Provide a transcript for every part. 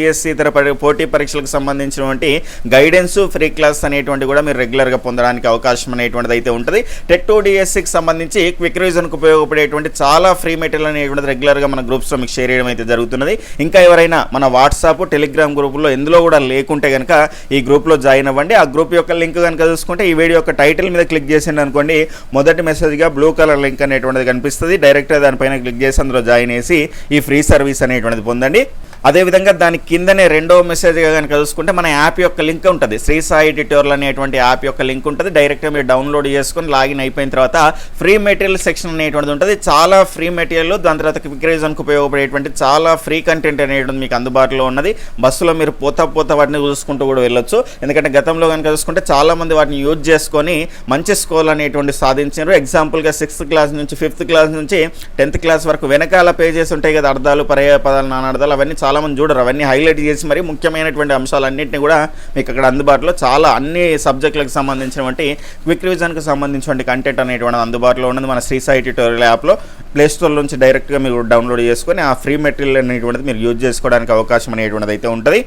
DSC ఇతర పోటీ పరీక్షలకు సంబంధించినటువంటి గైడెన్స్ ఫ్రీ క్లాస్ అనేటువంటి కూడా మీరు రెగ్యులర్గా పొందడానికి అవకాశం అనేటువంటిది అయితే ఉంటుంది. టెట్ టూ డిఎస్సికి సంబంధించి క్విక్ రివిజన్కి ఉపయోగపడేటువంటి చాలా ఫ్రీ మెటీరియల్ అనేటువంటిది రెగ్యులర్గా మన గ్రూప్స్లో మీకు షేర్ చేయడం అయితే జరుగుతున్నది. ఇంకా ఎవరైనా మన వాట్సాప్ టెలిగ్రామ్ గ్రూపులో ఎందులో కూడా లేకుంటే కనుక ఈ గ్రూప్లో జాయిన్ అవ్వండి. ఆ గ్రూప్ యొక్క లింక్ కనుక చూసుకుంటే ఈ వీడియో యొక్క టైటిల్ మీద క్లిక్ చేసింది అనుకోండి మొదటి మెసేజ్గా బ్లూ కలర్ లింక్ అనేటువంటిది కనిపిస్తుంది. డైరెక్ట్గా దానిపైన క్లిక్ చేసి అందులో జాయిన్ చేసి ఈ ఫ్రీ సర్వీస్ అనేటువంటిది పొందండి. అదేవిధంగా దాని కిందనే రెండో మెసేజ్గా కనుక చూసుకుంటే మన యాప్ యొక్క లింక్ ఉంటుంది. శ్రీ సాయి ట్యూటోరియల్ అనేటువంటి యాప్ యొక్క లింక్ ఉంటుంది. డైరెక్ట్గా మీరు డౌన్లోడ్ చేసుకొని లాగిన్ అయిపోయిన తర్వాత ఫ్రీ మెటీరియల్ సెక్షన్ అనేటువంటిది ఉంటుంది. చాలా ఫ్రీ మెటీరియల్ దాని తర్వాత క్విక్ రీజన్కి ఉపయోగపడేటువంటి చాలా ఫ్రీ కంటెంట్ అనేటువంటి మీకు అందుబాటులో ఉన్నది. బస్సులో మీరు పోతా పోతా వాటిని చూసుకుంటూ కూడా వెళ్ళొచ్చు. ఎందుకంటే గతంలో కనుక చూసుకుంటే చాలామంది వాటిని యూజ్ చేసుకొని మంచి స్కోర్ అనేటువంటి సాధించారు ఎగ్జాంపుల్గా సిక్స్త్ క్లాస్ నుంచి ఫిఫ్త్ క్లాస్ నుంచి టెన్త్ క్లాస్ వరకు వెనకాల పేజెస్ ఉంటాయి కదా అర్థాలు పర్యాయ పదాలు నానార్థాలు అవన్నీ చాలా చాలామంది చూడరు. అవన్నీ హైలైట్ చేసి మరి ముఖ్యమైనటువంటి అంశాలన్నింటినీ కూడా మీకు అక్కడ అందుబాటులో చాలా అన్ని సబ్జెక్టులకు సంబంధించినటువంటి క్విక్ రివిజన్కి సంబంధించినటువంటి కంటెంట్ అనేటువంటి అందుబాటులో ఉన్నది. మన శ్రీ సాయి ట్యూటోరియల్ యాప్లో ప్లేస్టోర్ నుంచి డైరెక్ట్గా మీరు డౌన్లోడ్ చేసుకొని ఆ ఫ్రీ మెటీరియల్ అనేటువంటిది మీరు యూజ్ చేసుకోవడానికి అవకాశం అనేటువంటిది అయితే ఉంటుంది.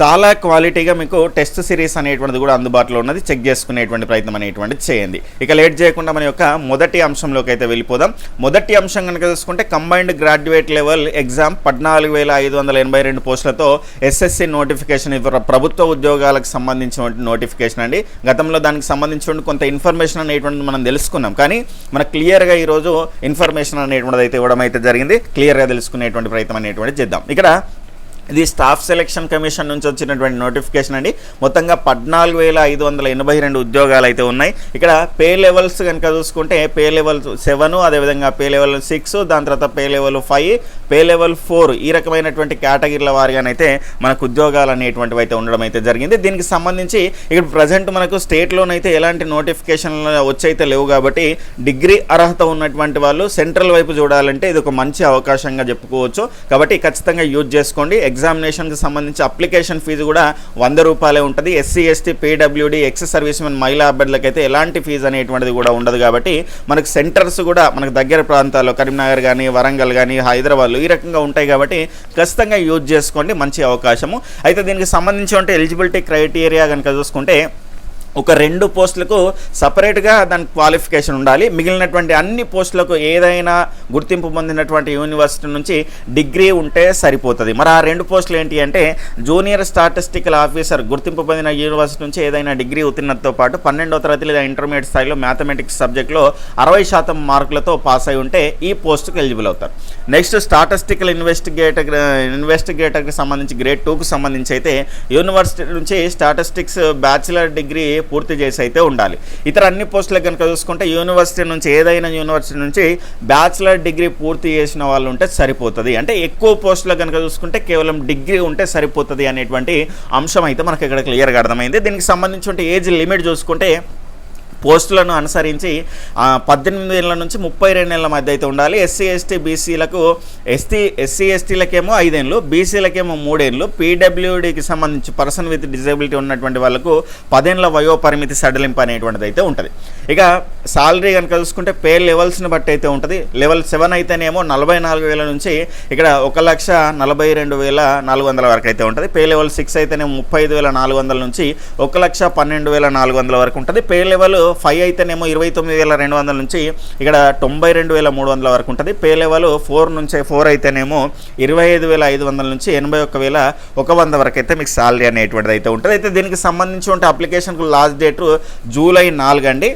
చాలా క్వాలిటీగా మీకు టెస్ట్ సిరీస్ అనేటువంటిది కూడా అందుబాటులో ఉన్నది. చెక్ చేసుకునేటువంటి ప్రయత్నం అనేటువంటిది చేయండి. ఇక లేట్ చేయకుండా మన యొక్క మొదటి అంశంలోకి అయితే వెళ్ళిపోదాం. మొదటి అంశం కనుక చూసుకుంటే కంబైన్డ్ గ్రాడ్యుయేట్ లెవెల్ ఎగ్జామ్ పద్నాలుగు వేల ఐదు వందల ఎనభై రెండు పోస్టులతో ఎస్ఎస్సి నోటిఫికేషన్ ప్రభుత్వ ఉద్యోగాలకు సంబంధించినటువంటి నోటిఫికేషన్ అండి. గతంలో దానికి సంబంధించిన కొంత ఇన్ఫర్మేషన్ అనేటువంటిది మనం తెలుసుకున్నాం. కానీ మనకు క్లియర్గా ఈరోజు ఇన్ఫర్మేషన్ అనేటువంటిది అయితే ఇవ్వడం అయితే జరిగింది. క్లియర్గా తెలుసుకునేటువంటి ప్రయత్నం అనేటువంటిది చేద్దాం. ఇక్కడ ఇది స్టాఫ్ సెలక్షన్ కమిషన్ నుంచి వచ్చినటువంటి నోటిఫికేషన్ అండి. మొత్తంగా పద్నాలుగు వేల ఐదు వందల ఎనభై రెండు ఉద్యోగాలు అయితే ఉన్నాయి. ఇక్కడ పే లెవెల్స్ కనుక చూసుకుంటే పే లెవెల్ సెవెన్ అదేవిధంగా పే లెవెల్ సిక్స్ దాని తర్వాత pay level five pay level four ఈ రకమైనటువంటి కేటగిరీల వారిగానైతే మనకు ఉద్యోగాలు అనేటువంటివి అయితే ఉండడం అయితే జరిగింది. దీనికి సంబంధించి ఇక్కడ ప్రజెంట్ మనకు స్టేట్లోనైతే ఎలాంటి నోటిఫికేషన్లు వచ్చి అయితే లేవు కాబట్టి డిగ్రీ అర్హత ఉన్నటువంటి వాళ్ళు సెంట్రల్ వైపు చూడాలంటే ఇది ఒక మంచి అవకాశంగా చెప్పుకోవచ్చు. కాబట్టి ఖచ్చితంగా యూజ్ చేసుకోండి. ఎగ్జామినేషన్కి సంబంధించి అప్లికేషన్ ఫీజు కూడా వంద రూపాయలే ఉంటుంది. SC ST PWD ex servicemen మహిళా అభ్యర్థులకైతే ఎలాంటి ఫీజు అనేటువంటిది కూడా ఉండదు కాబట్టి మనకు సెంటర్స్ కూడా మనకు దగ్గర ప్రాంతాల్లో కరీంనగర్ కానీ వరంగల్ కానీ హైదరాబాద్లో ఈ రకంగా ఉంటాయి కాబట్టి ఖచ్చితంగా యూజ్ చేసుకోండి మంచి అవకాశము. అయితే దీనికి సంబంధించి ఎలిజిబిలిటీ క్రైటీరియా కనుక చూసుకుంటే ఒక రెండు పోస్టులకు సపరేట్గా దాని క్వాలిఫికేషన్ ఉండాలి. మిగిలినటువంటి అన్ని పోస్టులకు ఏదైనా గుర్తింపు పొందినటువంటి యూనివర్సిటీ నుంచి డిగ్రీ ఉంటే సరిపోతుంది. మరి ఆ రెండు పోస్టులు ఏంటి అంటే జూనియర్ స్టాటిస్టికల్ ఆఫీసర్ గుర్తింపు పొందిన యూనివర్సిటీ నుంచి ఏదైనా డిగ్రీ ఉత్తీర్ణతతో పాటు పన్నెండవ తరగతి లేదా ఇంటర్మీడియట్ స్థాయిలో మ్యాథమెటిక్స్ సబ్జెక్టులో అరవై శాతం మార్కులతో పాస్ అయి ఉంటే ఈ పోస్టుకు ఎలిజిబుల్ అవుతారు. నెక్స్ట్ స్టాటిస్టికల్ ఇన్వెస్టిగేటర్ ఇన్వెస్టిగేటర్కి సంబంధించి గ్రేడ్ టూకు సంబంధించి అయితే యూనివర్సిటీ నుంచి స్టాటిస్టిక్స్ బ్యాచిలర్ డిగ్రీ పూర్తి చేసి అయితే ఉండాలి. ఇతర అన్ని పోస్టులకు కనుక చూసుకుంటే యూనివర్సిటీ నుంచి ఏదైనా యూనివర్సిటీ నుంచి బ్యాచిలర్ డిగ్రీ పూర్తి చేసిన వాళ్ళు ఉంటే సరిపోతుంది. అంటే ఎక్కువ పోస్టులకు కనుక చూసుకుంటే కేవలం డిగ్రీ ఉంటే సరిపోతుంది అనేటువంటి అంశం అయితే మనకి ఇక్కడ క్లియర్గా అర్థమైంది. దీనికి సంబంధించి ఏజ్ లిమిట్ చూసుకుంటే పోస్టులను అనుసరించి పద్దెనిమిది ఏళ్ళ నుంచి ముప్పై రెండు ఏళ్ళ మధ్య అయితే ఉండాలి. ఎస్సీ ఎస్టీ బీసీలకు ఎస్టీ ఎస్సీ ఎస్టీలకేమో ఐదేళ్ళు బీసీలకేమో మూడేళ్ళు పీడబ్ల్యూడీకి సంబంధించి పర్సన్ విత్ డిజబిలిటీ ఉన్నటువంటి వాళ్ళకు పదేళ్ళ వయో పరిమితి సడలింపు అనేటువంటిది అయితే ఉంటుంది. ఇక సాలరీ కనుక చూసుకుంటే పే లెవెల్స్ని బట్టి అయితే ఉంటుంది. లెవెల్ సెవెన్ అయితేనేమో నలభై నాలుగు వేల నుంచి ఇక్కడ ఒక లక్ష నలభై రెండు వేల నాలుగు వందల వరకు అయితే ఉంటుంది. పే లెవెల్ సిక్స్ అయితేనేమో ముప్పై ఐదు వేల నాలుగు వందల నుంచి ఒక లక్ష పన్నెండు వేల నాలుగు వందల వరకు ఉంటుంది. పే లెవెల్ ఫైవ్ అయితేనేమో ఇరవై తొమ్మిది వేల రెండు వందల నుంచి ఇక్కడ తొంభై రెండు వేల మూడు వందల వరకు ఉంటుంది. పే లెవెల్ ఫోర్ నుంచి ఫోర్ అయితేనేమో ఇరవై ఐదు వేల ఐదు వందల నుంచి ఎనభై ఒక్క వేల ఒక వంద వరకు అయితే మీకు సాలరీ అనేటువంటిది అయితే ఉంటుంది. అయితే దీనికి సంబంధించి ఉంటే అప్లికేషన్కు లాస్ట్ డేట్ జూలై నాలుగు అండి.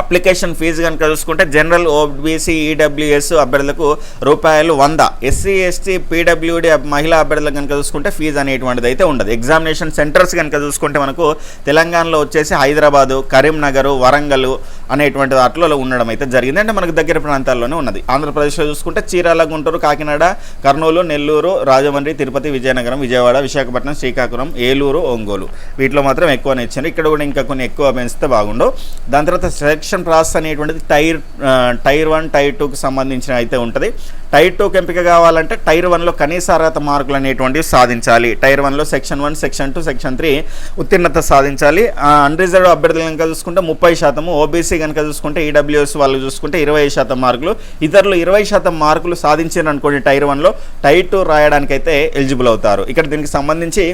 అప్లికేషన్ ఫీజు కనుక చూసుకుంటే జనరల్ ఓబీసీ ఈడబ్ల్యూఎస్ అభ్యర్థులకు రూపాయలు వంద. ఎస్సీ ఎస్టీ పీడబ్ల్యూడి మహిళా అభ్యర్థులకు కనుక చూసుకుంటే ఫీజు అనేటువంటిది అయితే ఉండదు. ఎగ్జామినేషన్ సెంటర్స్ కనుక చూసుకుంటే మనకు తెలంగాణలో వచ్చేసి హైదరాబాదు కరీంనగర్ వరంగల్ అనేటువంటి వాటిలో ఉండడం అయితే జరిగింది. అంటే మనకు దగ్గర ప్రాంతాల్లోనే ఉన్నది. ఆంధ్రప్రదేశ్లో చూసుకుంటే చీరాల గుంటూరు కాకినాడ కర్నూలు నెల్లూరు రాజమండ్రి తిరుపతి విజయనగరం విజయవాడ విశాఖపట్నం శ్రీకాకుళం ఏలూరు ఒంగోలు. వీటిలో మాత్రం ఎక్కువనే ఇచ్చారు ఇక్కడ కూడా ఇంకా కొన్ని ఎక్కువ పెంచితే బాగుండవు. దాని తర్వాత సెలక్షన్ ప్రాసెస్ అనేటువంటిది టైర్ టైర్ వన్ టైర్ టూకి సంబంధించిన అయితే ఉంటుంది. టైర్ టూకి ఎంపిక కావాలంటే టైర్ వన్లో కనీస అర్హత మార్కులు అనేటువంటివి సాధించాలి. టైర్ వన్లో section one section two section three ఉత్తీర్ణత సాధించాలి. అన్రిజర్వ్ అభ్యర్థులు కనుక చూసుకుంటే ముప్పై శాతము ఓబీసీ కనుక చూసుకుంటే ఈడబ్ల్యూఎస్ వాళ్ళు చూసుకుంటే ఇరవై శాతం మార్కులు. ఇతరులు ఇరవై శాతం మార్కులు సాధించారు అనుకోండి టైర్ వన్లో టైర్ టూ రాయడానికైతే ఎలిజిబుల్ అవుతారు. ఇక్కడ దీనికి సంబంధించి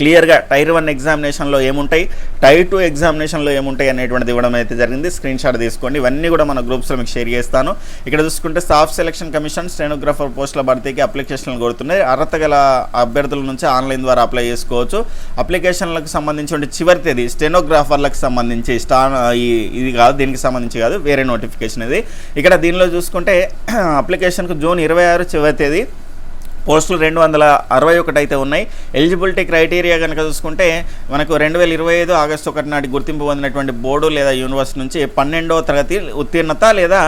క్లియర్గా టైర్ వన్ ఎగ్జామినేషన్లో ఏముంటాయి? టైర్ టూ ఎగ్జామినేషన్లో ఏముంటాయి అనేటువంటిది ఇవ్వడం అయితే జరిగింది. స్క్రీన్ షాట్ తీసుకోండి. ఇవన్నీ కూడా మన గ్రూప్స్లో మీకు షేర్ చేస్తాను. ఇక్కడ చూసుకుంటే స్టాఫ్ సెలక్షన్ కమిషన్ స్టెనోగ్రాఫర్ పోస్టుల భర్తీకి అప్లికేషన్లు కొడుతున్నాయి అర్హత గల అభ్యర్థుల నుంచి ఆన్లైన్ ద్వారా అప్లై చేసుకోవచ్చు. అప్లికేషన్లకు సంబంధించి చివరి తేదీ స్టెనోగ్రాఫర్లకు సంబంధించి స్టా ఇది కాదు దీనికి సంబంధించి కాదు వేరే నోటిఫికేషన్ ఇది. ఇక్కడ దీనిలో చూసుకుంటే అప్లికేషన్కు జూన్ ఇరవై ఆరు చివరి తేదీ పోస్టులు రెండు వందల అరవై ఒకటి అయితే ఉన్నాయి. ఎలిజిబిలిటీ క్రైటీరియా కనుక చూసుకుంటే మనకు రెండు వేల ఇరవై ఐదు ఆగస్టు ఒకటి నాటి గుర్తింపు పొందినటువంటి బోర్డు లేదా యూనివర్సిటీ నుంచి పన్నెండవ తరగతి ఉత్తీర్ణత లేదా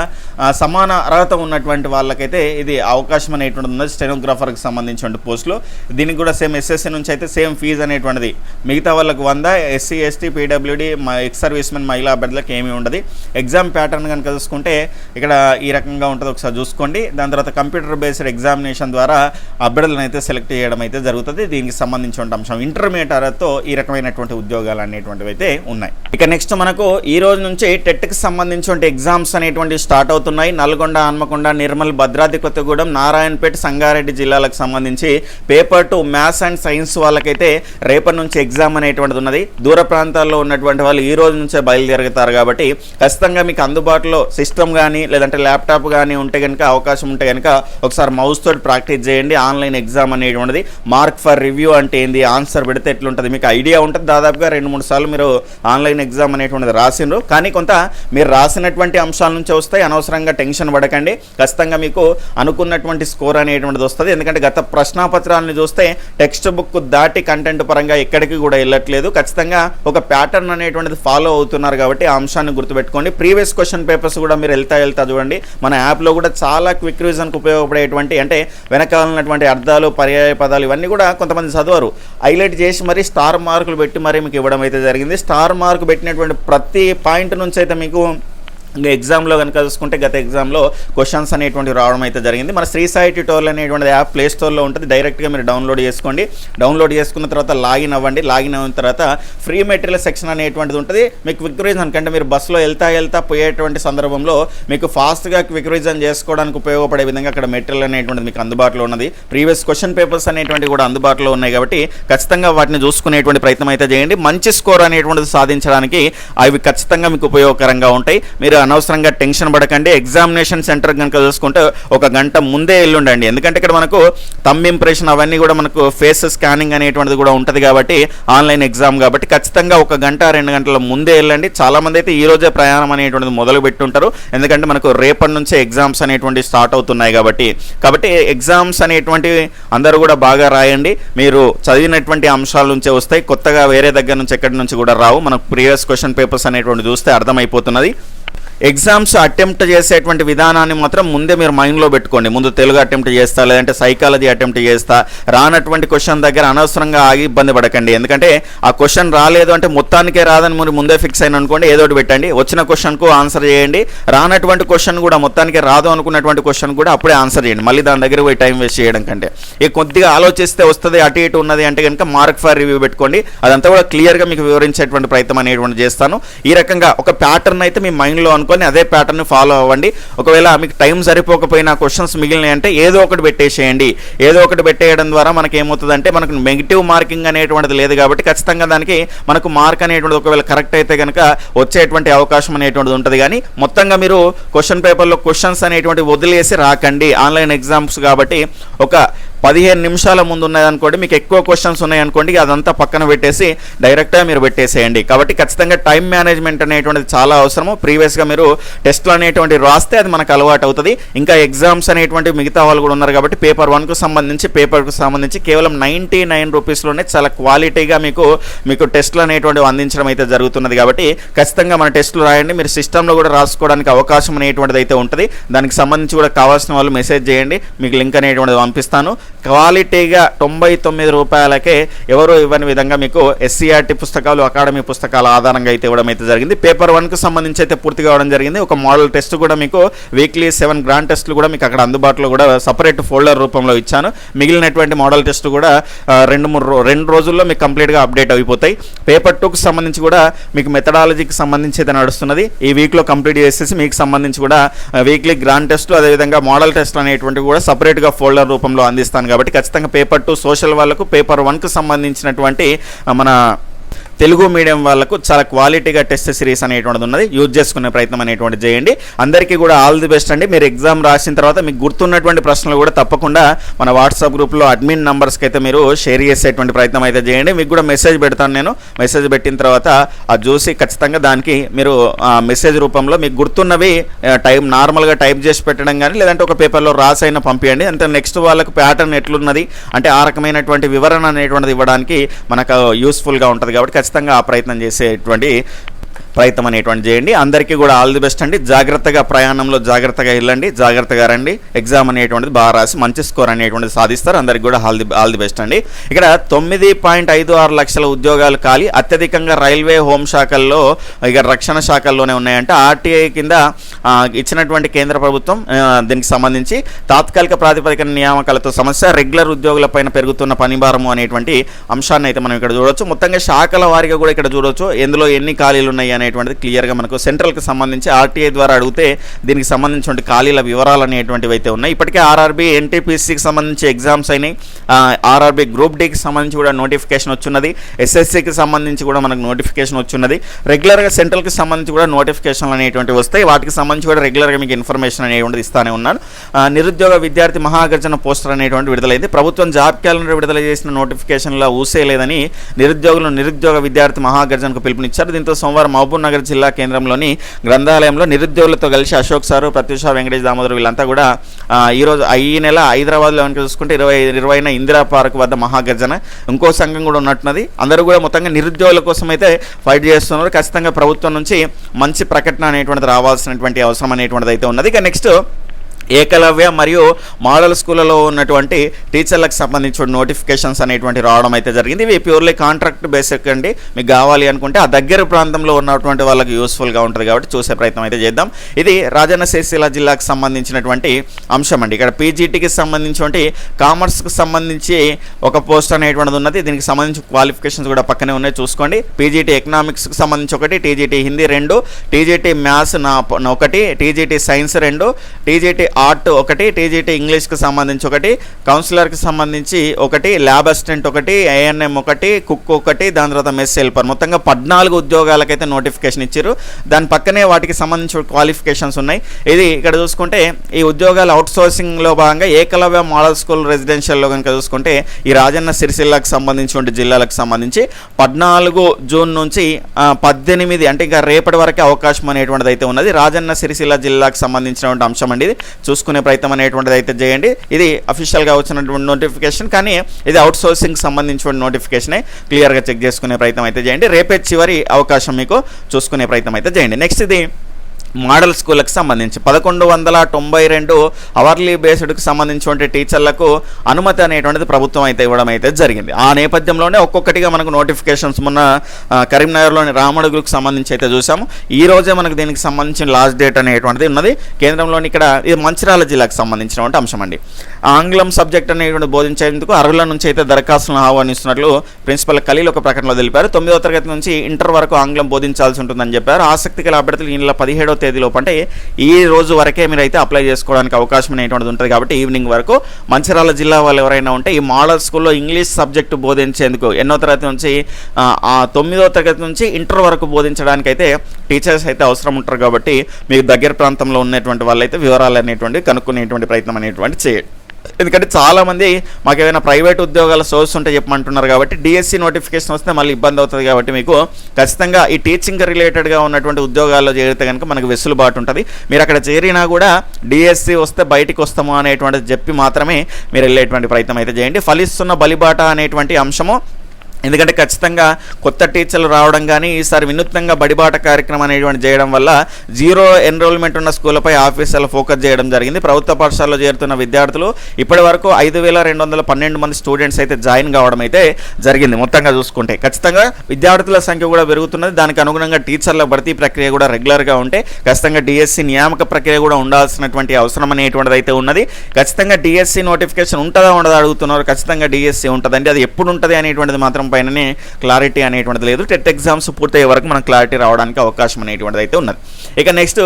సమాన అర్హత ఉన్నటువంటి వాళ్ళకైతే ఇది అవకాశం అనేటువంటిది ఉన్నది. స్టెనోగ్రాఫర్కి సంబంధించిన పోస్టులు. దీనికి కూడా సేమ్ ఎస్ఎస్సి నుంచి అయితే సేమ్ ఫీజు అనేటువంటిది. మిగతా వాళ్ళకు వంద SC ST PWD ex servicemen మహిళా అభ్యర్థులకు ఏమీ ఉండదు. ఎగ్జామ్ ప్యాటర్న్ కనుక చూసుకుంటే ఇక్కడ ఈ రకంగా ఉంటుంది. ఒకసారి చూసుకోండి. దాని తర్వాత కంప్యూటర్ బేస్డ్ ఎగ్జామినేషన్ ద్వారా అభ్యర్థులను అయితే సెలెక్ట్ చేయడం అయితే జరుగుతుంది. దీనికి సంబంధించిన అంశం. ఇంటర్మీడియట్ అర్హతతో ఈ రకమైనటువంటి ఉద్యోగాలు అనేటువంటివి అయితే ఉన్నాయి. ఇక నెక్స్ట్ మనకు ఈ రోజు నుంచి టెట్కి సంబంధించిన ఎగ్జామ్స్ అనేటువంటి స్టార్ట్ అవుతున్నాయి. నల్గొండ హన్మకొండ నిర్మల్ భద్రాద్రి కొత్తగూడెం నారాయణపేట సంగారెడ్డి జిల్లాలకు సంబంధించి paper two maths and science వాళ్ళకైతే రేపటి నుంచి ఎగ్జామ్ అనేటువంటిది ఉన్నది. దూర ప్రాంతాల్లో ఉన్నటువంటి వాళ్ళు ఈ రోజు నుంచే బయలుదేరుతారు కాబట్టి ఖచ్చితంగా మీకు అందుబాటులో సిస్టమ్ కానీ లేదంటే ల్యాప్టాప్ కానీ ఉంటే కనుక అవకాశం ఉంటే కనుక ఒకసారి మౌస్ తోటి ప్రాక్టీస్ చేయండి. ఆన్లైన్ ఎగ్జామ్ అనేటువంటిది. మార్క్ ఫర్ రివ్యూ అంటే ఏంది? ఆన్సర్ పెడితే ఎట్లుంటుంది? మీకు ఐడియా ఉంటుంది దాదాపుగా రెండు మూడు సార్లు మీరు ఆన్లైన్ ఎగ్జామ్ అనేటువంటిది రాసిండ్రు. కానీ కొంత మీరు రాసినటువంటి అంశాల నుంచి వస్తాయి. అనవసరంగా టెన్షన్ పడకండి. ఖచ్చితంగా మీకు అనుకున్నటువంటి స్కోర్ అనేటువంటిది వస్తుంది. ఎందుకంటే గత ప్రశ్నాపత్రాలను చూస్తే టెక్స్ట్ బుక్ దాటి కంటెంట్ పరంగా ఎక్కడికి కూడా వెళ్ళట్లేదు. ఖచ్చితంగా ఒక ప్యాటర్న్ అనేటువంటిది ఫాలో అవుతున్నారు కాబట్టి ఆ అంశాన్ని గుర్తుపెట్టుకోండి. ప్రీవియస్ క్వశ్చన్ పేపర్స్ కూడా మీరు వెళ్తా వెళ్తా చూడండి. మన యాప్లో కూడా చాలా క్విక్ రివిజన్కి ఉపయోగపడేటువంటి అంటే వెనకాల ఉన్నటువంటి అర్థాలు పర్యాయ పదాలు ఇవన్నీ కూడా కొంతమంది చదవరు. హైలైట్ చేసి మరి స్టార్ మార్కులు పెట్టి మరి మీకు ఇవ్వడం అయితే జరిగింది. స్టార్ మార్క్ పెట్టినటువంటి ప్రతి పాయింట్ నుంచి అయితే మీకు ఎగ్జామ్లో కనుక చూసుకుంటే గత ఎగ్జామ్లో క్వశ్చన్స్ అనేటువంటి రావడం అయితే జరిగింది. మన శ్రీ సాయి ట్యూటోరియల్ అనేటువంటి యాప్ ప్లే స్టోర్లో ఉంటుంది. డైరెక్ట్గా మీరు డౌన్లోడ్ చేసుకోండి. డౌన్లోడ్ చేసుకున్న తర్వాత లాగిన్ అవ్వండి. లాగిన్ అయిన తర్వాత ఫ్రీ మెటీరియల్ సెక్షన్ అనేటువంటిది ఉంటుంది. మీకు క్విక్ రివిజన్ కంటే మీరు బస్సులో వెళ్తా వెళ్తా పోయేటువంటి సందర్భంలో మీకు ఫాస్ట్గా క్విక్ రివిజన్ చేసుకోవడానికి ఉపయోగపడే విధంగా అక్కడ మెటీరియల్ అనేటువంటిది మీకు అందుబాటులో ఉన్నది. ప్రీవియస్ క్వశ్చన్ పేపర్స్ అనేటువంటివి కూడా అందుబాటులో ఉన్నాయి కాబట్టి ఖచ్చితంగా వాటిని చూసుకునేటువంటి ప్రయత్నం అయితే చేయండి. మంచి స్కోర్ అనేటువంటిది సాధించడానికి అవి ఖచ్చితంగా మీకు ఉపయోగకరంగా ఉంటాయి. మీరు అనవసరంగా టెన్షన్ పడకండి. ఎగ్జామినేషన్ సెంటర్ కనుక చూసుకుంటే ఒక గంట ముందే వెళ్ళుండండి ఎందుకంటే ఇక్కడ మనకు తమ్ ఇంప్రెషన్ అవన్నీ కూడా మనకు ఫేస్ స్కానింగ్ అనేటువంటిది కూడా ఉంటుంది కాబట్టి ఆన్లైన్ ఎగ్జామ్ కాబట్టి ఖచ్చితంగా ఒక గంట రెండు గంటల ముందే వెళ్ళండి చాలామంది అయితే ఈ రోజే ప్రయాణం అనేటువంటిది మొదలు పెట్టుంటారు. ఎందుకంటే మనకు రేపటి నుంచే ఎగ్జామ్స్ అనేటువంటి స్టార్ట్ అవుతున్నాయి కాబట్టి. కాబట్టి ఎగ్జామ్స్ అనేటువంటివి అందరూ కూడా బాగా రాయండి. మీరు చదివినటువంటి అంశాల నుంచే వస్తాయి. కొత్తగా వేరే దగ్గర నుంచి ఎక్కడి నుంచి కూడా రావు. మనకు ప్రీవియస్ క్వశ్చన్ పేపర్స్ అనేటువంటి చూస్తే అర్థమైపోతున్నది. ఎగ్జామ్స్ అటెంప్ట్ చేసేటువంటి విధానాన్ని మాత్రం ముందే మీరు మైండ్లో పెట్టుకోండి. ముందు తెలుగు అటెంప్ట్ చేస్తా లేదంటే సైకాలజీ అటెంప్ట్ చేస్తా. రానటువంటి క్వశ్చన్ దగ్గర అనవసరంగా ఆగి ఇబ్బంది పడకండి. ఎందుకంటే ఆ క్వశ్చన్ రాలేదు అంటే మొత్తానికే రాదని మీరు ముందే ఫిక్స్ అయిన అనుకోండి ఏదో ఒకటి పెట్టండి. వచ్చిన క్వశ్చన్కు ఆన్సర్ చేయండి. రానటువంటి క్వశ్చన్ కూడా మొత్తానికి రాదు అనుకున్నటువంటి క్వశ్చన్ కూడా అప్పుడే ఆన్సర్ చేయండి. మళ్ళీ దాని దగ్గర పోయి టైం వేస్ట్ చేయడం కంటే. ఇక కొద్దిగా ఆలోచిస్తే వస్తుంది అటు ఇటు ఉన్నది అంటే కనుక మార్క్ ఫర్ రివ్యూ పెట్టుకోండి. అదంతా కూడా క్లియర్గా మీకు వివరించేటువంటి ప్రయత్నం అనేటువంటి చేస్తాను. ఈ రకంగా ఒక ప్యాటర్న్ అయితే మీ మైండ్లో అనుకొని అదే ప్యాటర్న్ ఫాలో అవ్వండి. ఒకవేళ మీకు టైం సరిపోకపోయినా క్వశ్చన్స్ మిగిలినాయి అంటే ఏదో ఒకటి పెట్టేసేయండి. ఏదో ఒకటి పెట్టేయడం ద్వారా మనకి ఏమవుతుందంటే మనకు నెగిటివ్ మార్కింగ్ అనేటువంటిది లేదు కాబట్టి ఖచ్చితంగా దానికి మనకు మార్క్ అనేటువంటిది ఒకవేళ కరెక్ట్ అయితే కనుక వచ్చేటువంటి అవకాశం అనేటువంటిది ఉంటుంది. కానీ మొత్తంగా మీరు క్వశ్చన్ పేపర్లో క్వశ్చన్స్ అనేటువంటి వదిలేసి రాకండి. ఆన్లైన్ ఎగ్జామ్స్ కాబట్టి ఒక పదిహేను నిమిషాల ముందు ఉన్నదనుకోండి మీకు ఎక్కువ క్వశ్చన్స్ ఉన్నాయనుకోండి అదంతా పక్కన పెట్టేసి డైరెక్ట్గా మీరు పెట్టేసేయండి. కాబట్టి ఖచ్చితంగా టైం మేనేజ్మెంట్ అనేటువంటిది చాలా అవసరము. ప్రీవియస్గా మీరు టెస్ట్లు అనేటువంటి రాస్తే అది మనకు అలవాటు అవుతుంది. ఇంకా ఎగ్జామ్స్ అనేటువంటి మిగతా వాళ్ళు కూడా ఉన్నారు కాబట్టి పేపర్ వన్కు సంబంధించి పేపర్కు సంబంధించి కేవలం నైంటీ నైన్ రూపీస్లోనే చాలా క్వాలిటీగా మీకు మీకు టెస్ట్లు అనేటువంటివి అందించడం అయితే జరుగుతున్నది. కాబట్టి ఖచ్చితంగా మన టెస్ట్లు రాయండి. మీరు సిస్టంలో కూడా రాసుకోవడానికి అవకాశం అనేటువంటిది అయితే ఉంటుంది. దానికి సంబంధించి కూడా కావాల్సిన వాళ్ళు మెసేజ్ చేయండి. మీకు లింక్ అనేటువంటిది పంపిస్తాను. క్వాలిటీగా తొంభై తొమ్మిది రూపాయలకే ఎవరు ఇవ్వని విధంగా మీకు ఎస్సీఆర్టీ పుస్తకాలు అకాడమీ పుస్తకాల ఆధారంగా అయితే ఇవ్వడం అయితే జరిగింది. పేపర్ వన్కి సంబంధించి అయితే పూర్తిగా కావడం జరిగింది. ఒక మోడల్ టెస్ట్ కూడా మీకు వీక్లీ సెవెన్ గ్రాండ్ టెస్ట్లు కూడా మీకు అక్కడ అందుబాటులో కూడా సపరేట్ ఫోల్డర్ రూపంలో ఇచ్చాను. మిగిలినటువంటి మోడల్ టెస్ట్ కూడా రెండు మూడు రెండు రోజుల్లో మీకు కంప్లీట్గా అప్డేట్ అయిపోతాయి. పేపర్ టూకి సంబంధించి కూడా మీకు మెథడాలజీకి సంబంధించి అయితే నడుస్తున్నది. ఈ వీక్లో కంప్లీట్ చేసేసి మీకు సంబంధించి కూడా వీక్లీ గ్రాండ్ టెస్ట్ అదేవిధంగా మోడల్ టెస్ట్ అనేటువంటివి కూడా సపరేట్గా ఫోల్డర్ రూపంలో అందిస్తాను కాబట్టి ఖచ్చితంగా పేపర్ టూ సోషల్ వాళ్ళకు పేపర్ వన్కు సంబంధించినటువంటి మన తెలుగు మీడియం వాళ్ళకు చాలా క్వాలిటీగా టెస్ట్ సిరీస్ అనేటువంటిది ఉన్నది. యూజ్ చేసుకునే ప్రయత్నం అనేటువంటిది చేయండి. అందరికీ కూడా ఆల్ ది బెస్ట్ అండి. మీరు ఎగ్జామ్ రాసిన తర్వాత మీకు గుర్తున్నటువంటి ప్రశ్నలు కూడా తప్పకుండా మన వాట్సాప్ గ్రూప్లో అడ్మిన్ నంబర్స్కి అయితే మీరు షేర్ చేసేటువంటి ప్రయత్నం అయితే చేయండి. మీకు కూడా మెసేజ్ పెడతాను నేను. మెసేజ్ పెట్టిన తర్వాత అది చూసి ఖచ్చితంగా దానికి మీరు మెసేజ్ రూపంలో మీకు గుర్తున్నవి టైం నార్మల్గా టైప్ చేసి పెట్టడం కానీ లేదంటే ఒక పేపర్లో రాసైనా పంపించండి అంటే నెక్స్ట్ వాళ్ళకు ప్యాటర్న్ ఎట్లున్నది అంటే ఆ రకమైనటువంటి వివరణ అనేటువంటిది ఇవ్వడానికి మనకు యూస్ఫుల్గా ఉంటుంది కాబట్టి ఖచ్చితంగా ఆ ప్రయత్నం చేసేటువంటి ప్రయత్నం అనేటువంటి చేయండి. అందరికీ కూడా ఆల్ ది బెస్ట్ అండి. జాగ్రత్తగా ప్రయాణంలో జాగ్రత్తగా వెళ్ళండి. జాగ్రత్తగా రండి. ఎగ్జామ్ అనేటువంటిది బాగా రాసి మంచి స్కోర్ అనేటువంటిది సాధిస్తారు. అందరికీ కూడా all the all the best అండి. ఇక్కడ తొమ్మిది పాయింట్ ఐదు ఆరు లక్షల ఉద్యోగాలు ఖాళీ. అత్యధికంగా రైల్వే హోంశాఖల్లో ఇక రక్షణ శాఖల్లోనే ఉన్నాయంటే. ఆర్టీఐ కింద ఇచ్చినటువంటి కేంద్ర ప్రభుత్వం దీనికి సంబంధించి తాత్కాలిక ప్రాతిపదికన నియామకాలతో సమస్య రెగ్యులర్ ఉద్యోగుల పైన పెరుగుతున్న పనిభారము అనేటువంటి అంశాన్ని అయితే మనం ఇక్కడ చూడవచ్చు మొత్తంగా శాఖల వారిగా కూడా ఇక్కడ చూడవచ్చు ఎందులో ఎన్ని ఖాళీలు ఉన్నాయి అనేటువంటిది క్లియర్గా మనకు సెంట్రల్కి సంబంధించి ఆర్టీఐ ద్వారా అడిగితే దీనికి సంబంధించిన ఖాళీల వివరాలు అనేటువంటివి అయితే ఉన్నాయి. ఇప్పటికే ఆర్ఆర్బీ ఎన్టీపీసీకి సంబంధించి ఎగ్జామ్స్ అయినాయి. ఆర్ఆర్బీ గ్రూప్ డీకి సంబంధించి కూడా నోటిఫికేషన్ వచ్చున్నది. ఎస్ఎస్సికి సంబంధించి కూడా మనకు నోటిఫికేషన్ వచ్చున్నది. రెగ్యులర్గా సెంట్రల్కి సంబంధించి కూడా నోటిఫికేషన్లు అనేటువంటివి వస్తాయి. వాటికి సంబంధించి కూడా రెగ్యులర్గా మీకు ఇన్ఫర్మేషన్ అనేటువంటిది ఇస్తానే ఉన్నాను. నిరుద్యోగ విద్యార్థి మహాగర్జన పోస్టర్ అనేటువంటి విడుదలైంది. ప్రభుత్వం జాబ్ క్యాలెండర్ విడుదల చేసిన నోటిఫికేషన్లో ఊసేయలేదని నిరుద్యోగులు నిరుద్యోగ విద్యార్థి మహాగర్జనకు పిలుపునిచ్చారు. దీంతో సోమవారం మహబూబ్ నగర్ జిల్లా కేంద్రంలోని గ్రంథాలయంలో నిరుద్యోగులతో కలిసి అశోక్ సారు ప్రత్యూష వెంకటేష్ దామోదర్ వీళ్ళంతా కూడా ఈరోజు ఈ రోజు ఈ నెల హైదరాబాద్లో చూసుకుంటే ఇరవై ఇరవైన ఇందిరా పార్క్ వద్ద మహాగర్జన ఇంకో సంఘం కూడా ఉన్నట్టున్నది. అందరూ కూడా మొత్తంగా నిరుద్యోగుల కోసం అయితే ఫైట్ చేస్తున్నారు. ఖచ్చితంగా ప్రభుత్వం నుంచి మంచి ప్రకటన అనేటువంటిది రావాల్సినటువంటి అవసరం అనేటువంటిది అయితే ఉన్నది. ఇక నెక్స్ట్ ఏకలవ్య మరియు మోడల్ స్కూళ్ళలో ఉన్నటువంటి టీచర్లకు సంబంధించిన నోటిఫికేషన్స్ అనేటువంటి రావడం అయితే జరిగింది. ఇవి ప్యూర్లీ కాంట్రాక్ట్ బేసిక్ అండి. మీకు కావాలి అనుకుంటే ఆ దగ్గర ప్రాంతంలో ఉన్నటువంటి వాళ్ళకి యూస్ఫుల్గా ఉంటుంది కాబట్టి చూసే ప్రయత్నం అయితే చేద్దాం. ఇది రాజన్న సిరిసిల్ల జిల్లాకు సంబంధించినటువంటి అంశం అండి. ఇక్కడ పీజీటీకి సంబంధించినటువంటి కామర్స్కి సంబంధించి ఒక పోస్ట్ అనేటువంటిది ఉన్నది. దీనికి సంబంధించి క్వాలిఫికేషన్స్ కూడా పక్కనే ఉన్నాయి. చూసుకోండి. పీజీటీ ఎకనామిక్స్కి సంబంధించి ఒకటి టీజీటీ హిందీ రెండు టీజీటీ మ్యాథ్స్ నా ఒకటి టీజీటీ సైన్స్ రెండు టీజీటీ ఆర్ట్ ఒకటి టీజీటీ ఇంగ్లీష్కి సంబంధించి ఒకటి కౌన్సిలర్కి సంబంధించి ఒకటి ల్యాబ్ అసిస్టెంట్ ఒకటి ఏఎన్ఎం ఒకటి కుక్ ఒకటి దాని తర్వాత మెస్ హెల్పర్. మొత్తంగా పద్నాలుగు ఉద్యోగాలకైతే నోటిఫికేషన్ ఇచ్చారు దాని పక్కనే వాటికి సంబంధించిన క్వాలిఫికేషన్స్ ఉన్నాయి. ఇది ఇక్కడ చూసుకుంటే ఈ ఉద్యోగాల అవుట్ సోర్సింగ్లో భాగంగా ఏకలవ్య మోడల్ స్కూల్ రెసిడెన్షియల్లో కనుక చూసుకుంటే ఈ రాజన్న సిరిసిల్లకు సంబంధించిన జిల్లాలకు సంబంధించి పద్నాలుగు జూన్ నుంచి పద్దెనిమిది అంటే ఇంకా రేపటి వరకే అవకాశం అనేటువంటిది అయితే ఉన్నది. రాజన్న సిరిసిల్ల జిల్లాకు సంబంధించినటువంటి అంశం అండి ఇది. చూసుకునే ప్రయత్నం అనేటువంటిది అయితే చేయండి. ఇది అఫీషియల్గా వచ్చినటువంటి నోటిఫికేషన్ కానీ ఇది అవుట్ సోర్సింగ్ సంబంధించిన నోటిఫికేషనే క్లియర్గా చెక్ చేసుకునే ప్రయత్నం అయితే చేయండి. రేపే చివరి అవకాశం మీకు చూసుకునే ప్రయత్నం అయితే చేయండి. నెక్స్ట్ ఇది మోడల్ స్కూళ్ళకి సంబంధించి. పదకొండు వందల తొంభై రెండు అవర్లీ బేస్డ్కి సంబంధించినటువంటి టీచర్లకు అనుమతి అనేటువంటిది ప్రభుత్వం అయితే ఇవ్వడం అయితే జరిగింది. ఆ నేపథ్యంలోనే ఒక్కొక్కటిగా మనకు నోటిఫికేషన్స్ మొన్న కరీంనగర్లోని రామడుగులకు సంబంధించి అయితే చూసాము. ఈ రోజే మనకు దీనికి సంబంధించిన లాస్ట్ డేట్ అనేటువంటిది ఉన్నది. కేంద్రంలోని ఇక్కడ ఇది మంచిరాల జిల్లాకు సంబంధించినటువంటి అంశం అండి. ఆంగ్లం సబ్జెక్ట్ అనేటువంటి బోధించేందుకు అర్హుల నుంచి అయితే దరఖాస్తులను ఆహ్వానిస్తున్నట్లు ప్రిన్సిపల్ ఖలీల్ ఒక ప్రకటనలో తెలిపారు. తొమ్మిదవ తరగతి నుంచి ఇంటర్ వరకు ఆంగ్లం బోధించాల్సి ఉంటుందని చెప్పారు. ఆసక్తి గల అభ్యర్థులు ఈ నెల పదిహేడో తేదీలోపు. అంటే ఈ రోజు వరకే మీరు అయితే అప్లై చేసుకోవడానికి అవకాశం అనేటువంటిది ఉంటుంది కాబట్టి ఈవినింగ్ వరకు మంచిర్యాల జిల్లా వాళ్ళు ఎవరైనా ఉంటే ఈ మోడల్ స్కూల్లో ఇంగ్లీష్ సబ్జెక్టు బోధించేందుకు ఎన్నో తరగతి నుంచి ఆ తొమ్మిదో తరగతి నుంచి ఇంటర్ వరకు బోధించడానికి అయితే టీచర్స్ అయితే అవసరం ఉంటారు కాబట్టి మీకు దగ్గర ప్రాంతంలో ఉన్నటువంటి వాళ్ళైతే వివరాలు అనేటువంటి కనుక్కునేటువంటి ప్రయత్నం అనేటువంటి చేయండి. ఎందుకంటే చాలామంది మాకు ఏమైనా ప్రైవేట్ ఉద్యోగాల సోర్స్ ఉంటే చెప్పమంటున్నారు కాబట్టి డిఎస్సి నోటిఫికేషన్ వస్తే మళ్ళీ ఇబ్బంది అవుతుంది కాబట్టి మీకు ఖచ్చితంగా ఈ టీచింగ్ రిలేటెడ్గా ఉన్నటువంటి ఉద్యోగాల్లో చేరితే కనుక మనకు వెసులుబాటు ఉంటుంది. మీరు అక్కడ చేరినా కూడా డిఎస్సి వస్తే బయటికి వస్తాము అనేటువంటిది చెప్పి మాత్రమే మీరు వెళ్ళేటువంటి ప్రయత్నం అయితే చేయండి. ఫలిస్తున్న బలిబాట అనేటువంటి అంశము ఎందుకంటే ఖచ్చితంగా కొత్త టీచర్లు రావడం కానీ ఈసారి వినూత్నంగా బడిబాట కార్యక్రమం అనేటువంటి చేయడం వల్ల జీరో ఎన్రోల్మెంట్ ఉన్న స్కూళ్ళపై ఆఫీసర్లు ఫోకస్ చేయడం జరిగింది. ప్రభుత్వ పాఠశాలలో చేరుతున్న విద్యార్థులు ఇప్పటి వరకు ఐదు వేల రెండు వందల పన్నెండు మంది స్టూడెంట్స్ అయితే జాయిన్ కావడం అయితే జరిగింది మొత్తంగా చూసుకుంటే. ఖచ్చితంగా విద్యార్థుల సంఖ్య కూడా పెరుగుతున్నది. దానికి అనుగుణంగా టీచర్ల భర్తీ ప్రక్రియ కూడా రెగ్యులర్గా ఉంటే ఖచ్చితంగా డిఎస్సి నియామక ప్రక్రియ కూడా ఉండాల్సినటువంటి అవసరం అనేటువంటిది అయితే ఉన్నది. ఖచ్చితంగా డిఎస్సి నోటిఫికేషన్ ఉంటుందా ఉండదా అడుగుతున్నారు. ఖచ్చితంగా డిఎస్సి ఉంటుందండి. అది ఎప్పుడు ఉంటుంది అనేటువంటిది మాత్రం పైననే క్లారిటీ అనేటువంటిది లేదు. టెట్ ఎగ్జామ్స్ పూర్తయ్యే వరకు మనకు క్లారిటీ రావడానికి అవకాశం అనేటువంటిది అయితే ఉన్నది. ఇక నెక్స్ట్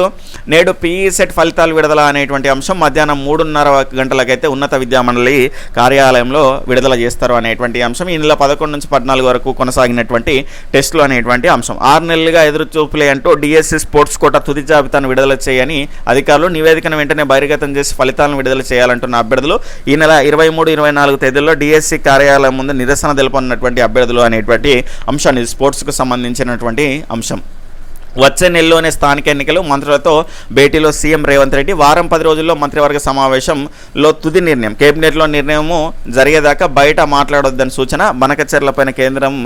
నేడు పీఈ సెట్ ఫలితాలు విడుదల అనేటువంటి అంశం మధ్యాహ్నం మూడున్నర గంటలకైతే ఉన్నత విద్యామండలి కార్యాలయంలో విడుదల చేస్తారు అనేటువంటి అంశం. ఈ నెల పదకొండు నుంచి పద్నాలుగు వరకు కొనసాగినటువంటి టెస్టులు అనేటువంటి అంశం. ఆరు నెలలుగా ఎదురు చూపులే అంటూ డిఎస్సి స్పోర్ట్స్ కోట తుది జాబితాను విడుదల చేయని అధికారులు నివేదికను వెంటనే బహిర్గతం చేసి ఫలితాలను విడుదల చేయాలంటున్న అభ్యర్థులు ఈ నెల ఇరవై మూడు ఇరవై నాలుగు తేదీల్లో డిఎస్సి కార్యాలయం ముందు నిరసన తెలుపనున్నటువంటి అభ్యర్థులు అనేటువంటి అంశాన్ని స్పోర్ట్స్కు సంబంధించినటువంటి అంశం. వచ్చే నెలలోనే స్థానిక ఎన్నికలు మంత్రులతో భేటీలో సీఎం రేవంత్ రెడ్డి. వారం పది రోజుల్లో మంత్రివర్గ సమావేశంలో తుది నిర్ణయం. కేబినెట్లో నిర్ణయము జరిగేదాకా బయట మాట్లాడొద్దని సూచన బనకచెర్లపైన కేంద్రం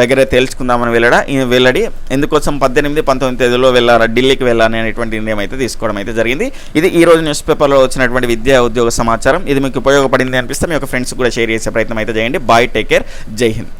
దగ్గరే తేల్చుకుందామని వెళ్ళడా వెళ్ళడి వెల్లడి ఎందుకోసం పద్దెనిమిది పంతొమ్మిది తేదీలో వెళ్ళారా ఢిల్లీకి వెళ్ళాలని అనేటువంటి నిర్ణయం అయితే తీసుకోవడం అయితే జరిగింది. ఇది ఈ రోజు న్యూస్ పేపర్లో వచ్చినటువంటి విద్యా ఉద్యోగ సమాచారం. ఇది మీకు ఉపయోగపడింది అనిపిస్తే మీ యొక్క ఫ్రెండ్స్ కూడా షేర్ చేసే ప్రయత్నం అయితే చేయండి. బాయ్ టేక్ కేర్ జై హింద్.